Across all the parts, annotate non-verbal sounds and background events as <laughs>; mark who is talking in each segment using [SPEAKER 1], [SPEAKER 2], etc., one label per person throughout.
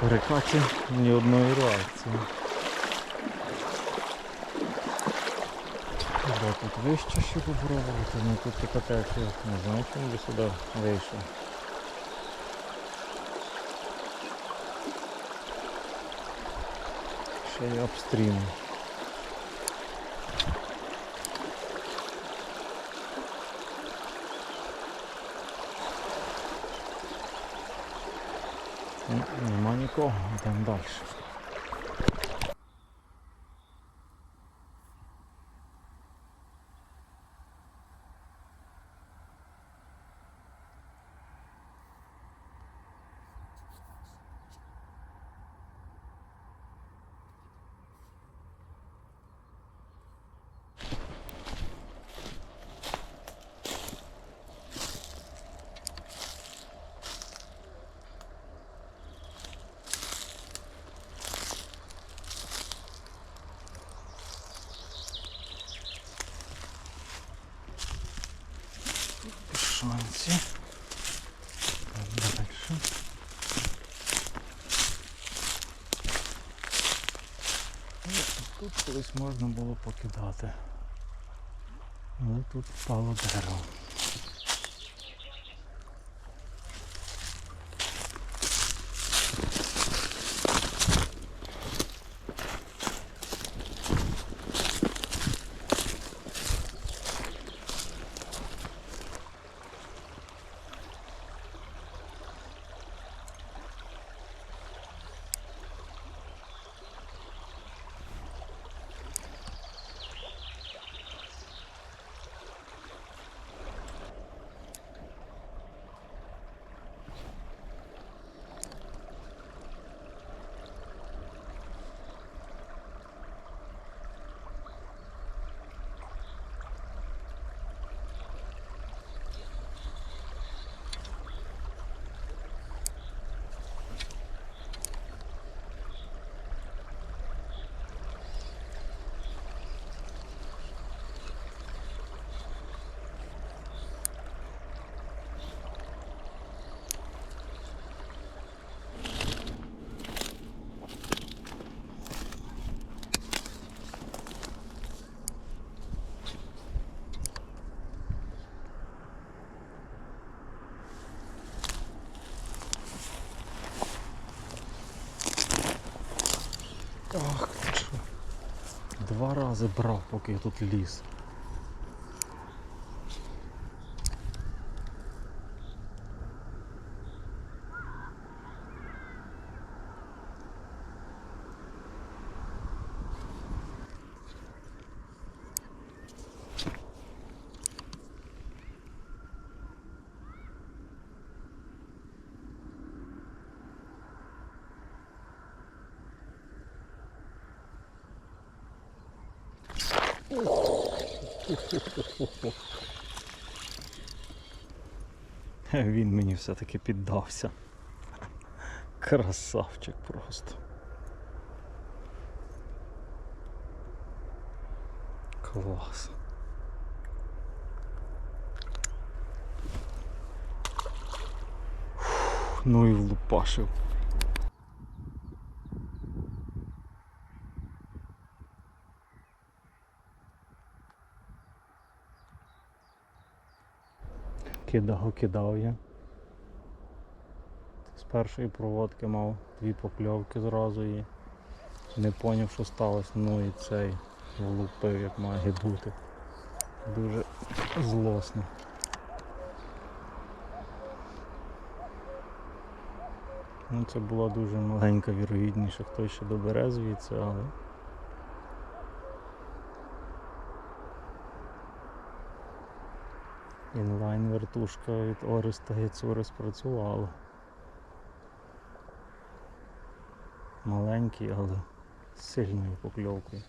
[SPEAKER 1] перекаті ні одної реакції. Треба тут вище ще попробувати, ну тут така течія, не знаю, чому би сюди вийшов. Ще й обстрім. Нема нікого, йдемо далі. Шанці. Далі. Тут колись можна було покидати. Але тут впало дерево. Два рази брав, поки я тут ліз. <laughs> Він мені все-таки піддався. Красавчик просто. Клас. Фух, Ну і влупашив. Кидав, кидав я. З першої проводки мав дві покльовки зразу і не зрозумів, що сталося. Ну і цей влупив, як має бути. Дуже злосно. Ну, це була дуже маленька вірогідність, що хтось ще добере звідси, але інлайн вертушка від Ореста Гіцури спрацювала. Маленький, але з сильною покльовкою.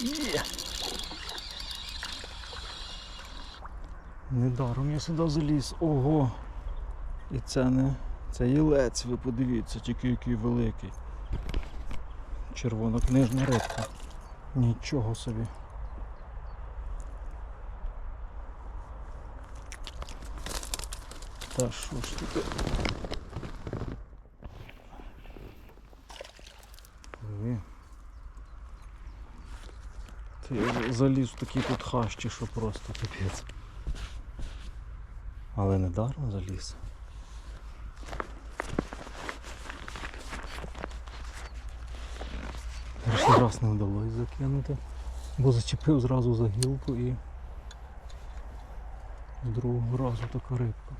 [SPEAKER 1] Є! Недаром я сюди заліз. Ого! І це не. Це єлець, ви подивіться, тільки який великий. Червонокнижна рибка. Нічого собі. Та що ж таке? Ти заліз в такі тут хащі, що просто капець. Але не даром заліз. Перший раз не вдалося закинути, бо зачепив зразу за гілку і другого разу така рибка.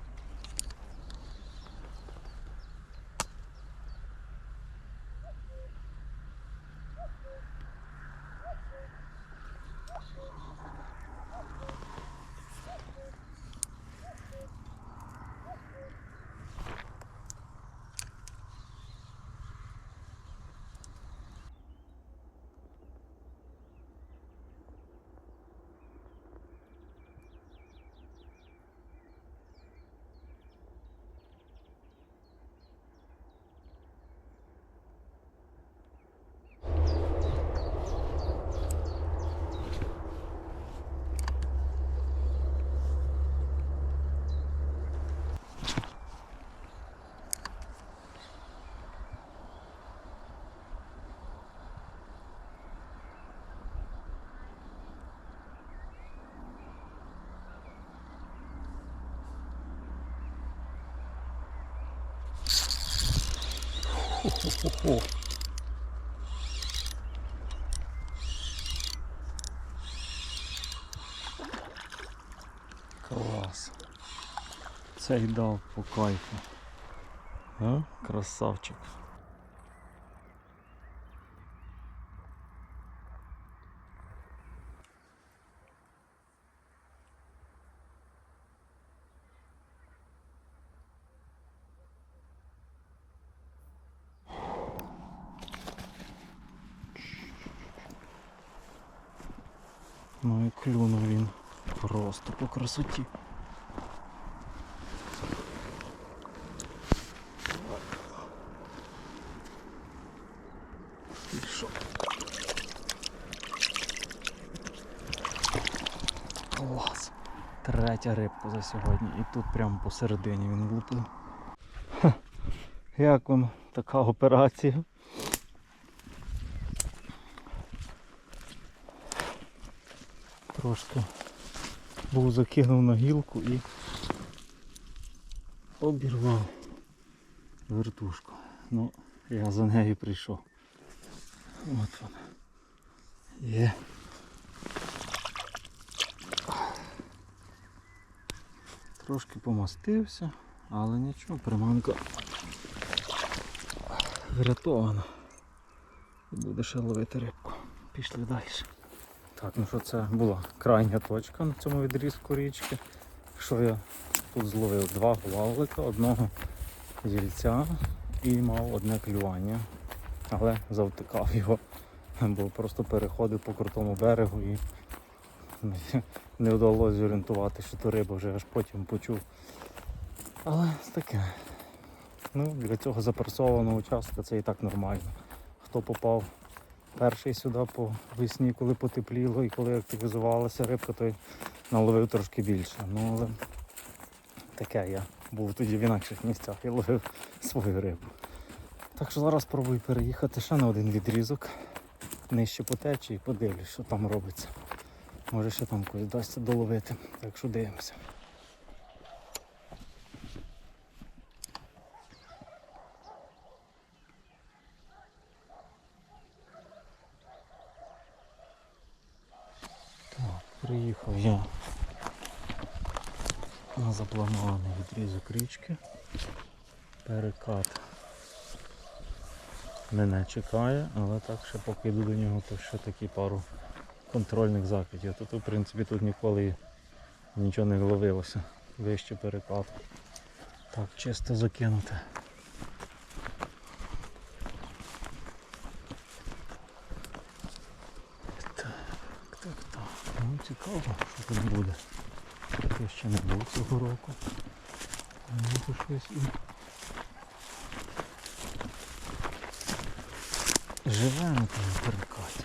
[SPEAKER 1] Хо-хо-хо. Клас. Цей дав по кайфу. А? Красавчик. Ну і клюнув він просто по красоті. Клас. Третя рибка за сьогодні. І тут прямо посередині він влупив. Як вам така операція? Трошки був закинув на гілку і обірвав вертушку. Ну, я за нею прийшов. От вона. Є. Трошки помастився, але нічого, приманка врятована. Буде ще ловити рибку. Пішли далі. Так, ну що це була крайня точка на цьому відрізку річки. Що я тут зловив два главлика, одного зільця і мав одне клювання. Але завтикав його, бо просто переходив по крутому берегу і не вдалося зорієнтувати, що то риба вже аж потім почув. Але таке. Ну, для цього запресованого участка це і так нормально. Хто попав перший сюди по весні, коли потепліло і коли активізувалася рибка, той наловив трошки більше. Ну але таке я був тоді в інакших місцях і ловив свою рибу. Так що зараз спробую переїхати ще на один відрізок нижче по течії і подивлюсь, що там робиться. Може ще там когось вдасться доловити. Так що дивимося. Так, приїхав я на запланований відрізок річки. Перекат мене чекає, але так ще поки йду до нього, то ще такі пару контрольних закидів. Тут в принципі тут ніколи нічого не ловилося. Вище перекат. Так, чисто закинути. Так, так, так. Ну цікаво, що тут буде. Я ще не був цього року. Ну, щось і живе на перекаті.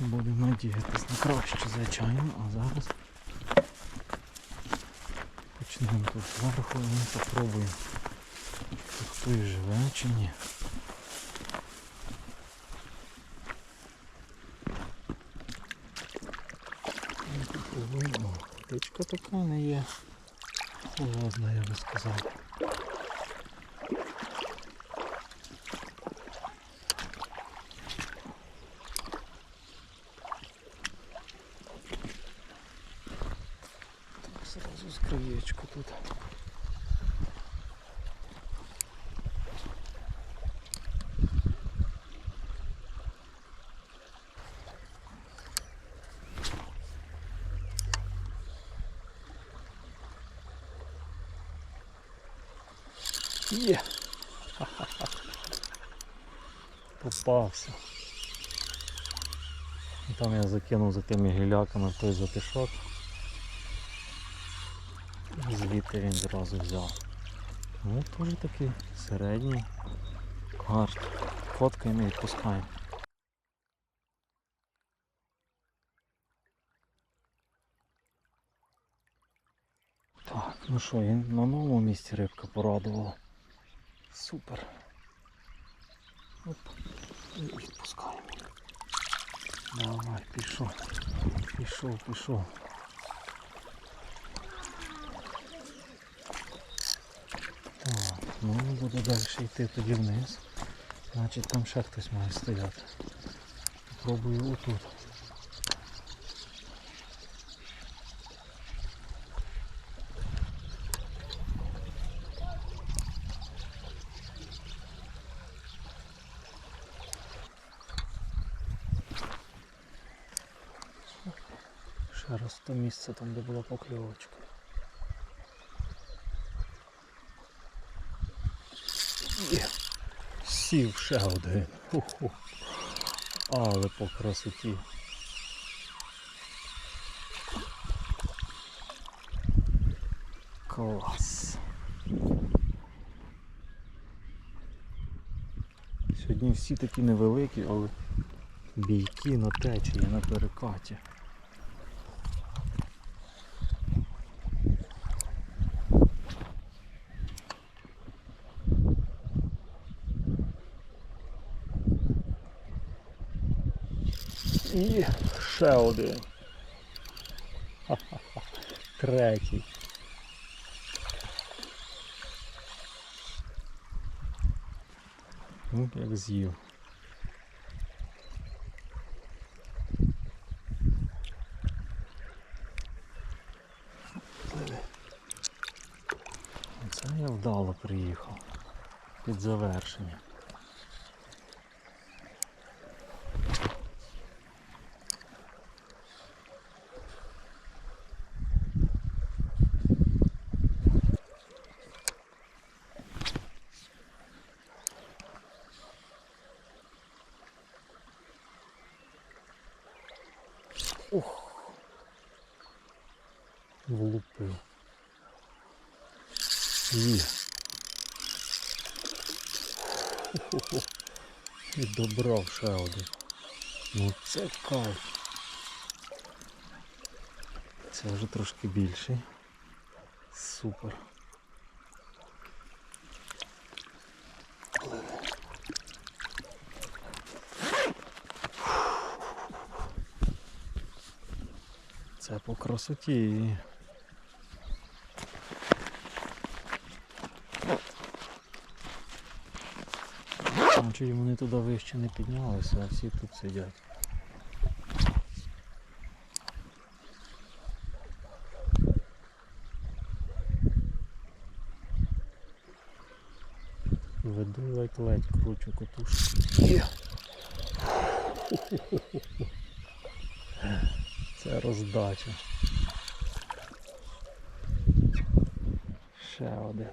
[SPEAKER 1] Будемо надіятися на краще, звичайно, а зараз почнемо тут і попробуємо, чи хтось живе чи ні. О, Річка така не є холодна, я би сказав. Так, сразу з краєчку тут. Попався. І Там я закинув за тими гіляками той затишок. І звідти він зразу взяв. Ну, теж такий середній. Гарний. Фоткаємо і відпускаємо. Так, ну що, і на новому місці рибка порадувала. Супер. Оп. І відпускаємо. Давай, пішов. Пішов, пішов. Так, ну буду далі йти тоді вниз. Значить там ще хтось має стояти. Попробую отут. Ще раз то місце там, де була покльовочка. Сів ще один. Ху-ху. Але по красоті. Клас. Сьогодні всі такі невеликі, але бійки на течії, на перекаті. І ще один. Ха-ха-ха. <laughs> Третій. Ну, як з'їв. Це я вдало приїхав. Під завершення. Ух. Влупив. Є. І добрав ще один. Ну це кайф. Це вже трошки більший. Супер. Це по красоті. Значить вони туди вище не піднялися, а всі тут сидять. Веду ледь-ледь кручу котушку. Це роздача. Ще один.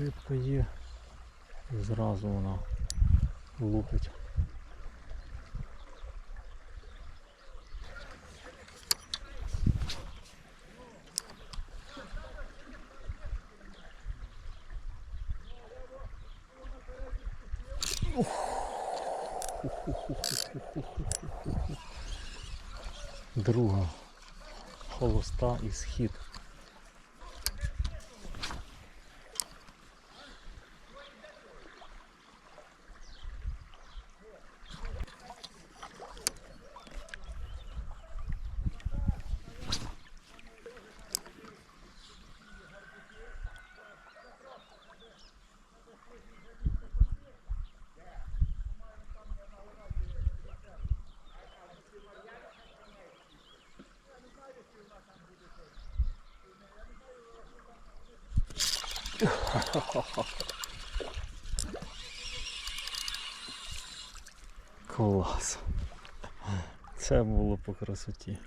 [SPEAKER 1] Рибка є. І зразу вона лупить. Друга холоста і схід. Клас. Це було по красоті.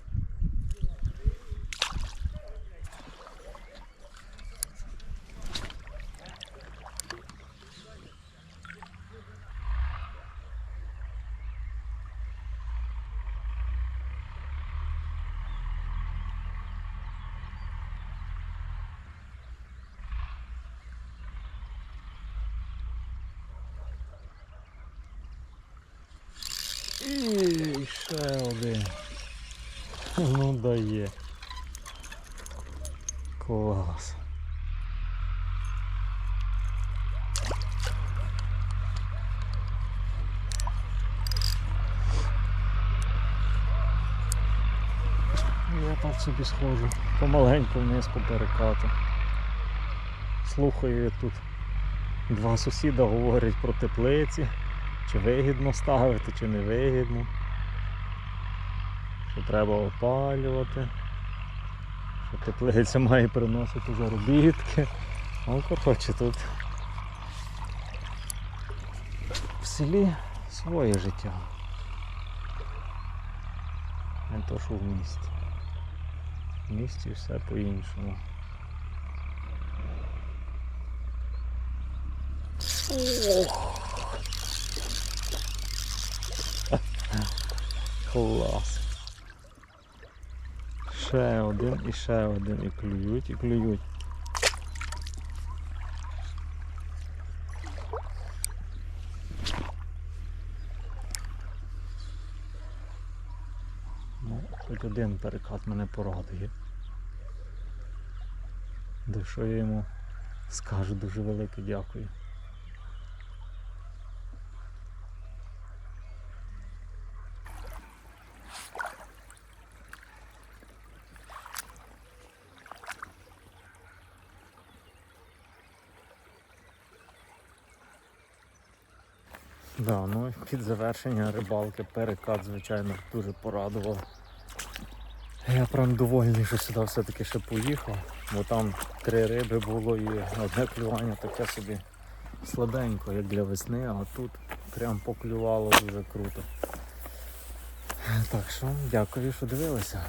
[SPEAKER 1] І ще один. Ну дає. Клас. Я так собі схожу. Помаленьку вниз по перекату. Слухаю я тут. Два сусіда говорять про теплиці. Чи вигідно ставити, чи не вигідно. Що треба опалювати. Що теплиця має приносити заробітки. Ну, коротше, тут в селі своє життя. Не то, що в місті. В місті все по-іншому. Клас. Ще один і ще один. І клюють, і клюють. Ну, хоч один перекат мене порадує. За що я йому скажу дуже велике дякую. Да, ну під завершення рибалки перекат, звичайно, дуже порадував. Я прям довольний, що сюди все-таки ще поїхав, бо там три риби було і одне клювання таке собі слабенько, як для весни, а тут прям поклювало дуже круто. Так що дякую, що дивилися.